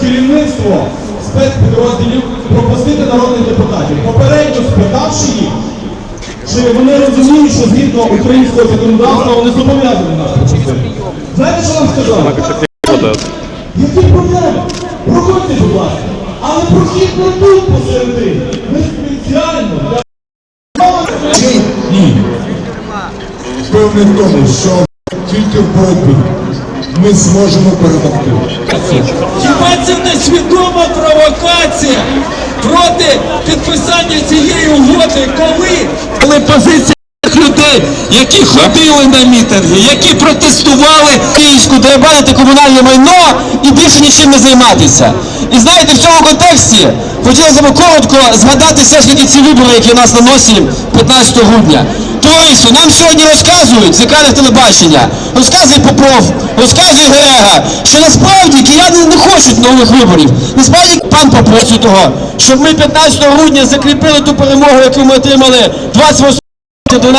Керівництво спецпідрозділів пропустити народних депутатів, попередньо спитавши їх, чи вони розуміють, що згідно українського законодавства вони зобов'язані нас пропустити. Знаєте, що нам сказали? Які проблеми? Проходьте, будь ласка, але прохід не тут посередині. Ні. Впевнений в тому, що тільки в боротьбі ми зможемо перемогти. Хіба це не свідома провокація проти підписання цієї угоди, коли, коли позиція які ходили на мітинги, які протестували київську дерибанити комунальне майно і більше нічим не займатися. І знаєте, в цьому контексті хотілося б коротко згадати все ж таки ці вибори, які нас на носі 15 грудня. Товариство, нам сьогодні розказують з екранів телебачення, розказує Попов, розказує Герега, що насправді кияни не хочуть нових виборів. Насправді пан Попов того, щоб ми 15 грудня закріпили ту перемогу, яку ми отримали 28 Chưa tôi